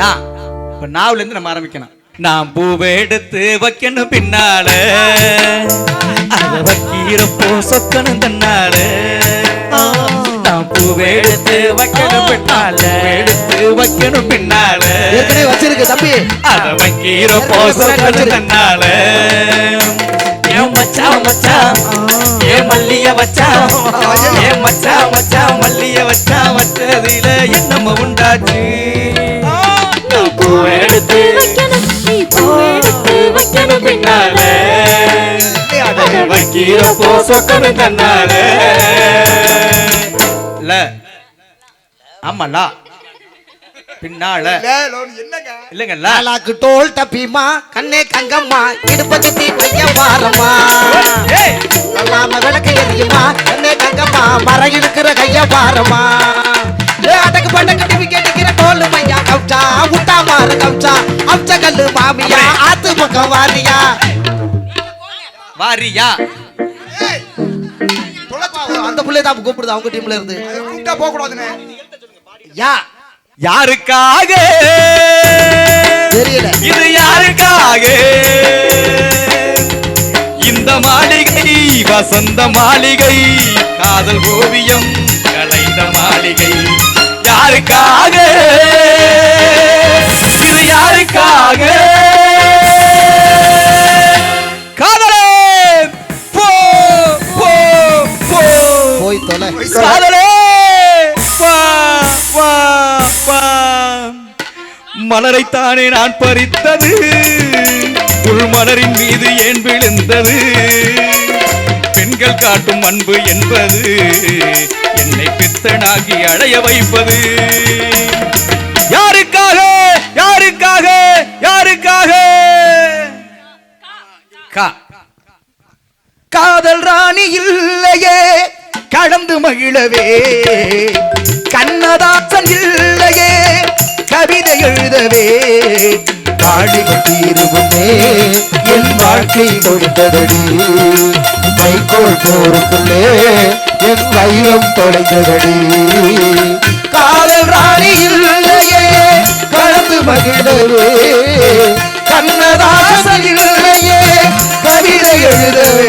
நான் இப்ப நாவுல இருந்து நம்ம ஆரம்பிக்கணும். நான் பூவை எடுத்து வைக்கணும் பின்னால. அத வைக்கிறப்போ சொக்கணும் தன்னால நான் பூவை எடுத்து வைக்கணும் பின்னால. எடுத்து வைக்கணும் பின்னால. ஏற்கனவே வச்சிருக்கு தம்பி. அத வைக்கிறப்போ சொக்கணும் தன்னால ஏன் மச்சான் மச்சான் ஏ மல்லிய ஏ மச்சான் மல்லிய வச்சான் வச்சதில என்னம உண்டாச்சு. வைக்கணும் நீ பூ வைக்கணும் பின்னால. சொக்கணும் தன்னால ல ஆமால பின்னால என்னங்க? இல்லைங்க லாலாக்கு டோல் டப்பிமா கண்ணே கங்கம்மா இடுப்ப சுத்தி ஏய்! நல்லாம விளக்கு எரியுமா கண்ணே கங்கம்மா மர இருக்கிற கைய வாரம்மா. ஏ அடக்கு பண்டக்கு டிவி கேட்டுக்கிற டோல் மையா கவுச்சா முட்டா மாறு கவுச்சா அம்ச கல்லு மாமியா ஆத்து பக்கம் வாரியா. வாரியா? அந்த புள்ளைய தான் கூப்பிடுது அவங்க டீம்ல இருந்து. கூப்பிட்டா போக கூடாதுன்னு யா. யாருக்காக? தெரியல. இது யாருக்காக? இந்த மாளிகை வசந்த மாளிகை காதல் ஓவியம். கலைந்த மாளிகை யாருக்காக? இது யாருக்காக? காதலே! போ போ போ. போய் தொலை. காதலே! வா வா வா. மலரைத்தானே நான் பறித்தது. உள் மலரின் மீது ஏன் விழுந்தது? பெண்கள் காட்டும் அன்பு என்பது என்னை பித்தனாகி அடைய வைப்பது. யாருக்காக? யாருக்காக? யாருக்காக? கா. காதல் ராணி இல்லையே கடந்து மகிழவே. கண்ணதாசன் இல்லையே கவிதை எழுதவே. பாடிகள் தீருவுமே என் வாழ்க்கை கொடுத்ததடி வைக்கோல் போருக்குள்ளே வைரம் தொலைந்ததடி காதல் ராணி இல்லையே கடந்து மகிழவே கண்ணதாசன் இல்லையே கவிதை எழுதவே.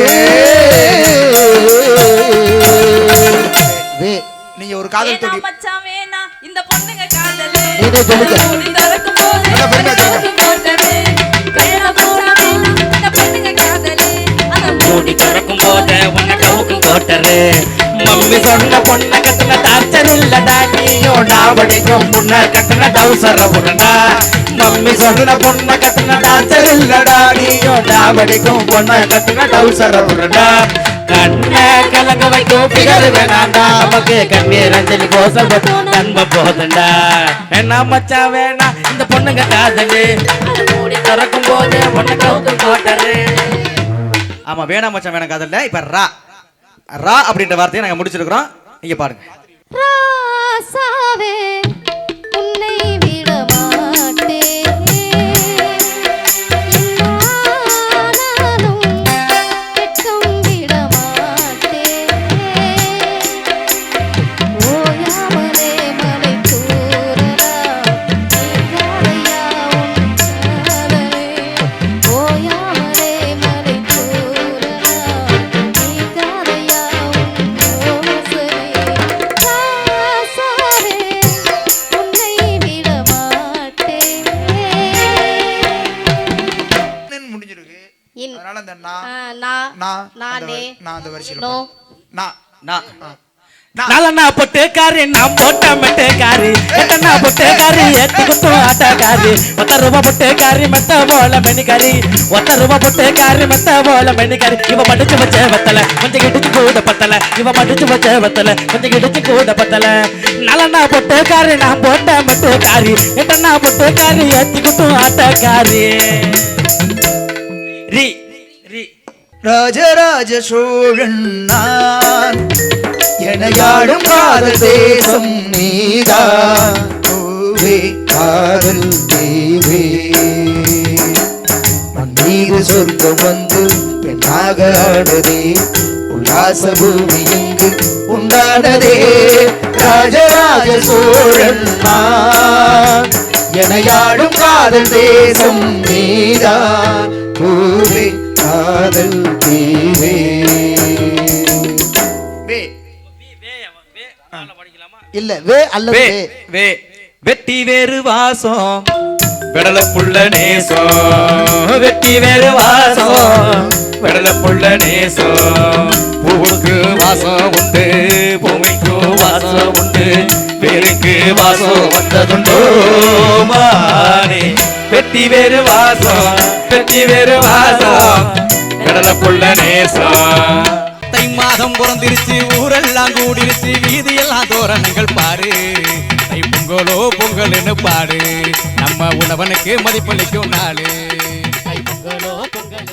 நீங்க ஒரு காதல் தோடி. இந்த பொண்ணுங்க காதலு. மம்மி பொண்ண கட்டுன டார்ச்சர் இல்லடா நீயோ? டாவடிக்கும் முன்ன கட்டின டவுசர உடனா மம்மி சொன்ன பொண்ண கட்டின டார்ச்சர் இல்லடா நீயோ? டாவடிக்கும் பொண்ண கட்டின டவுசர உடனா கண்ண கலங்க வைக்கும் பிகர் வேணாண்டா நமக்கு கண்ணீர் அஞ்சலி கோசம் நன்ம போதண்டா. என்ன மச்சான் வேணா இந்த பொண்ணுங்க காதலு திறக்கும் போது பொண்ணு கவுத்து போட்டாரு ஆமா வேணாம் மச்சான் வேணா காதல்ல. இப்ப ரா. ரா அப்படின்ற வார்த்தையை நாங்கள் முடிச்சிருக்கிறோம். நீங்க பாருங்க. ராசாவே அதனால அந்த நான். அந்த வரிசையில் நோ. பொட்டுக்காரி நான் போட்ட மெட்டுக்காரி. எட்டனா பொட்டுக்காரி எட்டு குட்டும் ஆட்டக்காரி. ஒத்த ரூபா பொட்டுக்காரி மெத்த போல மெனிக்காரி ஒத்த ரூபா பொட்டுக்காரி மெத்த போல மெனிக்காரி இவ மடிச்சு வச்ச வெத்தல கொஞ்சம் இடிச்சு கூட பத்தல. இவ மடிச்சு வச்ச வெத்தல கொஞ்சம் இடிச்சு கூட பத்தல. நலனா பொட்டுக்காரி நான் போட்ட மெட்டுக்காரி. எட்டனா பொட்டுக்காரி எட்டு குட்டும் ஆட்டக்காரி. ரி ரி. ராஜராஜ சோழன் நான். எனையாடும் காதல் தேசம் நீதா. ஓவே காதல் தேவே. மண்ணீர் சொர்க்கம் வந்து பெண்ணாக ஆடுதே. உல்லாச பூமி இங்கு உண்டானதே. ராஜராஜ சோழன் நான். எனையாடும் காதல் தேசம் நீதான் பூவே காதல் தீவே. வே. இல்ல வே அல்லது வே வே. வே. வெட்டி வேறு வாசம் விடல புள்ள நேசம். வெட்டி வேறு வாசம் விடல புள்ள நேசம். பூவுக்கு வாசம் உண்டு பூமிக்கு வாசம் உண்டு. வேருக்கு வாசம் வந்ததுண்டோ கட்டி வேறு வாசம் கட்டி வேறு வாசம். கடலை புள்ள நேசம். தை மாதம் பிறந்திருச்சு ஊரெல்லாம் கூடிருச்சு வீதியெல்லாம் தோரணங்கள் பாரு. தை பொங்கலோ பொங்கல்னு பாரு நம்ம உழவனுக்கு மதிப்பளிக்கும் நாளு. பொங்கலோ பொங்கல்